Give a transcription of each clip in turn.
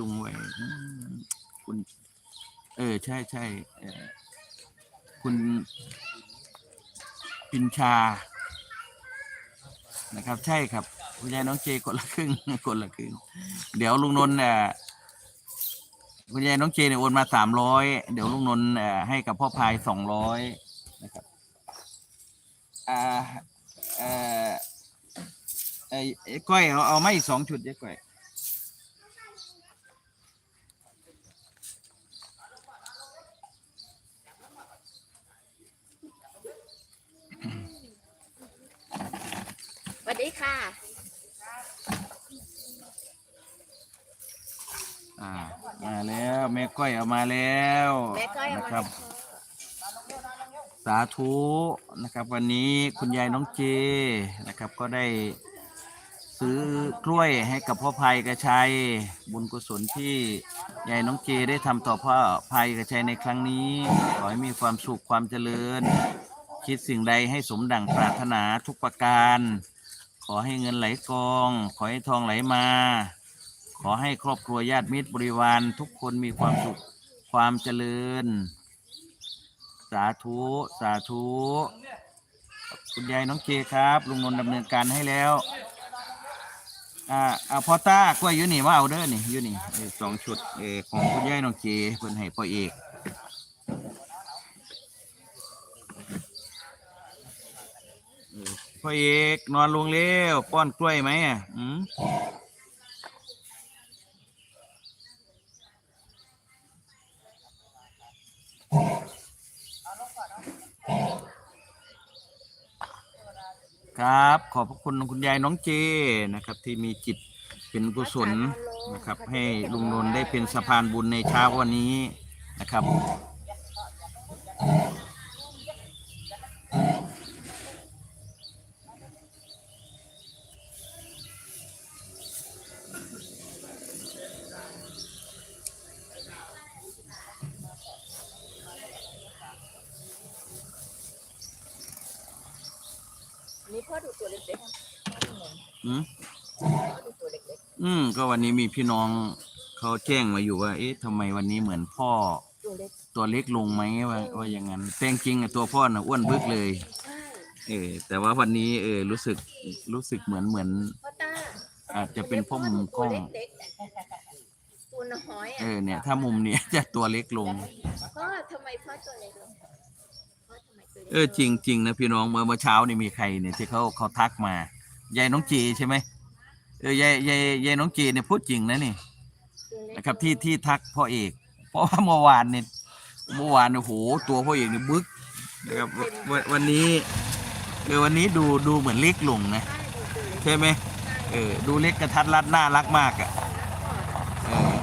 ลุงไว้คุณ เออ ใช่ใช่คุณปินชา นะครับ ใช่ครับคุณยายน้องเจคนละครึ่งคนละครึ่ง เดี๋ยวลุงนนท์เนี่ยคุณยายน้องเจเนี่ยโอนมาสามร้อยเดี๋ยวลุงนนท์อ่ให้กับพ่อพายสองร้อยนะครับอ่าเอ่อไอ้ไอ้ก้อยเอาเอาไม่สองชุดเยอะก้อย ดีค่ะ อ่ามาแล้วแม่ก้อยเอามาแล้วแม่ก้อยเอานะมาครับสาธุนะครับ วันนี้คุณยายน้องเจนะครับ ก็ได้ซื้อกล้วยให้กับพ่อภัยกระชัย บุญกุศลที่ยายน้องเจได้ทำต่อพ่อภัยกระชัยในครั้งนี้ขอให้มีความสุขความเจริญ คิดสิ่งใดให้สมดั่งปรารถนาทุกประการ ขอให้เงินไหลกอง ขอให้ทองไหลมา ขอให้ครอบครัวญาติมิตรบริวารทุกคนมีความสุขความเจริญ สาธุ สาธุ คุณยายน้องเจครับ ลุงนนท์ดำเนินการให้แล้ว อ่าเอาพ่อต้ากล้วยอยู่นี่มาเอาเด้อนี่อยู่นี่เออสองชุดเออของคุณยายน้องเจเพิ่นให้พ่อเอกเออ พ่อเอกนอนลงเร็วป้อนกล้วยไหมอะอืมครับ ขอบพระคุณคุณยายน้องเจนะครับ ที่มีจิตเป็นกุศลนะครับ ให้ลุงนนท์ได้เป็นสะพานบุญในเช้าวันนี้นะครับ นี่พ่อดูตัวเล็กๆอืมพ่อดูตัวเล็กอืม ก็วันนี้มีพี่น้องเขาแจ้งมาอยู่ว่า เอ๊ะทำไมวันนี้เหมือนพ่อๆตัวเล็กตัวเล็กลงไหมว่าว่าอย่างนั้นแต่จริงๆอะตัวพ่อน่ะอ้วนบึกเลย ใช่เออ แต่ว่าวันนี้เออรู้สึกรู้สึกเหมือนเหมือน พ่อตาอาจจะเป็นเพ่อมุมกล้อง ตัวเล็กๆตัวน้อยเออะอเนี่ย ถ้ามุมเนี้ยจะตัวเล็กลง พ่อทำไมพ่อตัวเล็กลงพ่อทำไมตัว เออจริงจริงนะพี่น้องเมื่อเมื่อเช้านี่มีใครเนี่ยที่เขาเขาทักมายายน้องจีใช่ไหมเออยายยายยายน้องจีเนี่ยพูดจริงนะนี่นะครับที่ที่ทักพ่อเอก เพราะว่าเมื่อวานเนี่ยเมื่อวานโอ้โหตัวพ่อเอกเนี่ยบึกนะครับวันวันนี้เออวันนี้ดูดูเหมือนเล็กลงนะใช่ไหมเออดูเล็กกระทัดรัดน่ารักมากอะเออ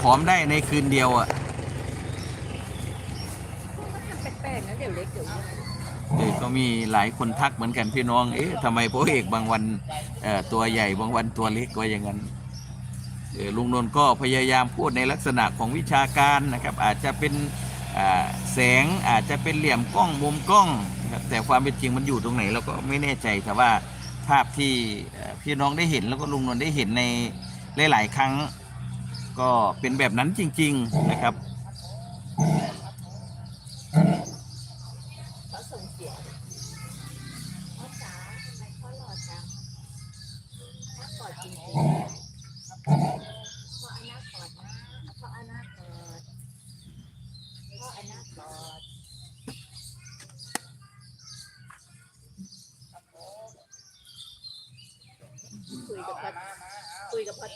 ผอมได้ในคืนเดียวอะ ทำแปลกๆนะเดี๋ยวเล็กเดี๋ยวใหญ่ เออ ก็มีหลายคนทักเหมือนกันพี่น้อง เอ๊ะทำไมพระเอกบางวันตัวใหญ่บางวันตัวเล็กว่าอย่างนั้นลุงนนท์ก็พยายามพูดในลักษณะของวิชาการนะครับ อาจจะเป็นแสงอาจจะเป็นเหลี่ยมกล้องมุมกล้อง แต่ความเป็นจริงมันอยู่ตรงไหนเราก็ไม่แน่ใจแต่ว่าภาพที่พี่น้องได้เห็นแล้วก็ลุงนนท์ได้เห็นในหลาย ๆ ครั้ง ก็เป็นแบบนั้นจริง ๆ นะครับ เขาส่งเสียงพ่อจ๋าทำไมพ่อหล่อจังน่ากอดจริงๆพ่ออันน่ากอดนะพ่ออนากอดพ่ออันน่ากอดคุยกับพ่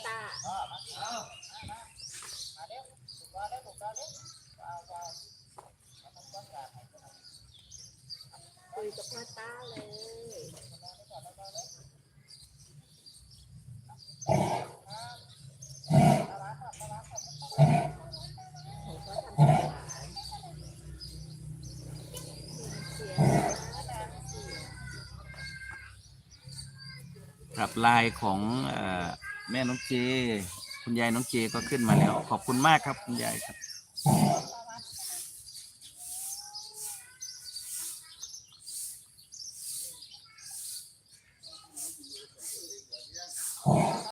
อยกับพ่อตาคุยกับพ่อตาเลยครับลายของอแม่น้องเจ คุณยายน้องเจก็ขึ้นมาแล้ว ขอบคุณมากครับคุณยายครับ